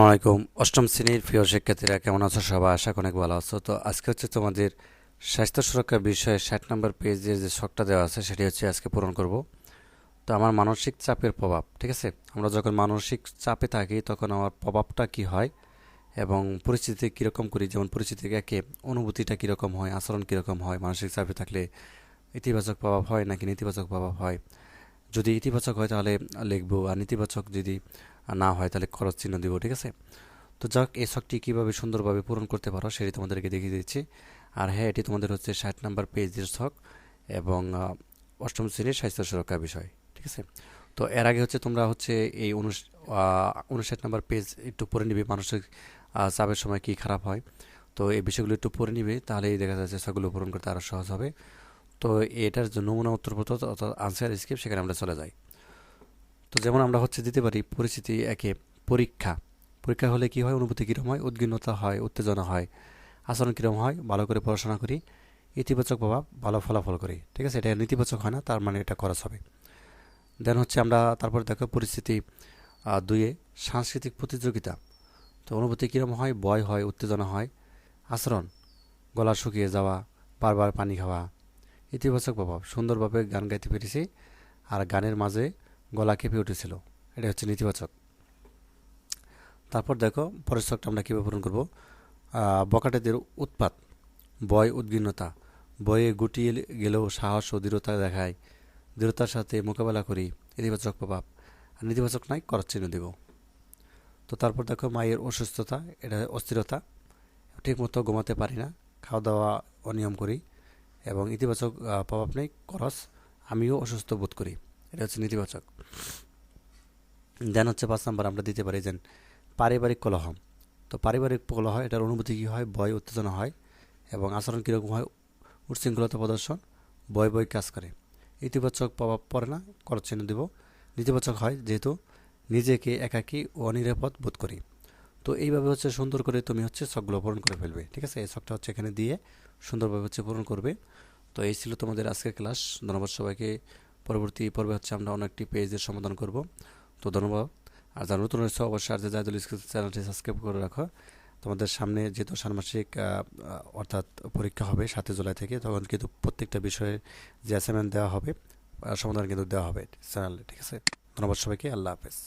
আসসালামাইকুম অষ্টম শ্রেণির প্রিয় শিক্ষার্থীরা, কেমন আছো সবাই? আশা অনেক ভালো আছো। তো আজকে হচ্ছে তোমাদের স্বাস্থ্য সুরক্ষা বিষয়ে ষাট নম্বর পেজের যে শখটা দেওয়া আছে, সেটি হচ্ছে আজকে পূরণ করব। তো আমার মানসিক চাপের প্রভাব, ঠিক আছে? আমরা যখন মানসিক চাপে থাকি, তখন আমার প্রভাবটা কি হয় এবং পরিস্থিতি কীরকম করি? যেমন পরিস্থিতি একে অনুভূতিটা কীরকম হয়, আচরণ কীরকম হয়? মানসিক চাপে থাকলে ইতিবাচক প্রভাব হয় নাকি নেতিবাচক প্রভাব হয়? যদি ইতিবাচক হয় তাহলে লিখব, আর নেতিবাচক যদি না হয় তাহলে খরচ চিহ্ন দিব, ঠিক আছে? তো যাক, এই শখটি কীভাবে সুন্দরভাবে পূরণ করতে পারো সেটি তোমাদেরকে দেখিয়ে দিচ্ছি। আর হ্যাঁ এটি তোমাদের হচ্ছে ষাট নাম্বার পেজের শখ এবং অষ্টম শ্রেণির স্বাস্থ্য সুরক্ষা বিষয়, ঠিক আছে? তো এর আগে হচ্ছে তোমরা হচ্ছে এই উনষাট নাম্বার পেজ একটু পড়ে নিবে, মানসিক চাপের সময় কি খারাপ হয়। তো এই বিষয়গুলো একটু পড়ে নিবে, তাহলেই দেখা যাচ্ছে সেগুলো পূরণ করতে আরও সহজ হবে। তো এটার যে নমুনা উত্তরপত্র অর্থাৎ আনসার স্ক্রিপ্ট সেখানে আমরা চলে যাই। তো যেমন আমরা হচ্ছে দিতে পারি পরিস্থিতি একে, পরীক্ষা। পরীক্ষা হলে কি হয়? অনুভূতি কীরকম হয়? উদ্বিগ্নতা হয়, উত্তেজনা হয়। আচরণ কীরকম হয়? ভালো করে পড়াশোনা করি। ইতিবাচক প্রভাব, ভালো ফলাফল করি। ঠিক আছে? এটা নেতিবাচক হয় না, তার মানে এটা খরচ হবে। দেন হচ্ছে আমরা তারপরে দেখো পরিস্থিতি দুইয়ে সাংস্কৃতিক প্রতিযোগিতা। তো অনুভূতি কীরকম হয়? ভয় হয়, উত্তেজনা হয়। আচরণ, গলা শুকিয়ে যাওয়া, বারবার পানি খাওয়া। ইতিবাচক প্রভাব, সুন্দরভাবে গান গাইতে পেরেছি। আর গানের মাঝে গলা কেঁপে উঠেছিল। এটা হচ্ছে নেতিবাচক। তারপর দেখো, পরের শখটা আমরা কীভাবে পূরণ করব? বকাটেদের উৎপাত, বয় উদ্বিগ্নতা, বয়ে গুটিয়ে গেলেও সাহস ও দৃঢ়তা দেখায়, দৃঢ়তার সাথে মোকাবেলা করি ইতিবাচক প্রভাব। আর নেতিবাচক নাই করার চিহ্ন দেব। তো তারপর দেখো, মায়ের অসুস্থতা, এটা অস্থিরতা, ঠিকমতো ঘুমাতে পারি না খাওয়া দাওয়া অনিয়ম করি এবং ইতিবাচক প্রভাব নেই খরচ আমিও অসুস্থ বোধ করি। এটা হচ্ছে নেতিবাচক। দেন হচ্ছে পাঁচ নাম্বার, আমরা দিতে পারি যে পারিবারিক কলহ। তো পারিবারিক কলহ, এটার অনুভূতি কী হয়? ভয়, উত্তেজনা হয় এবং আচরণ কীরকম হয়? উচ্ছৃঙ্খলতা প্রদর্শন, ভয় বয় কাজ করে। ইতিবাচক প্রভাব পড়ে না, খরচ চিহ্ন দেব। নেতিবাচক হয় যেহেতু নিজেকে একাকী ও অনিরাপদ বোধ করি। তো এইভাবে হচ্ছে সুন্দর করে তুমি হচ্ছে শখগুলো পূরণ করে ফেলবে, ঠিক আছে? এই শখটা হচ্ছে এখানে দিয়ে সুন্দরভাবে হচ্ছে পূরণ করবে। তো এই ছিল তোমাদের আজকের ক্লাস। ধন্যবাদ সবাইকে। পরবর্তী পর্বে হচ্ছে আমরা অনেকটি পেজের সমাধান করব। তো ধন্যবাদ। আর যারা নতুন হয়েছে অবশ্যই আর যে জায়দুল চ্যানেলটি সাবস্ক্রাইব করে রাখো। তোমাদের সামনে যেহেতু ষান্মাসিক অর্থাৎ পরীক্ষা হবে সাতই জুলাই থেকে, তখন কিন্তু প্রত্যেকটা বিষয়ে যে অ্যাসাইনমেন্ট দেওয়া হবে সমাধান কিন্তু দেওয়া হবে। চ্যানেলে ঠিক আছে? ধন্যবাদ সবাইকে। আল্লাহ হাফেজ।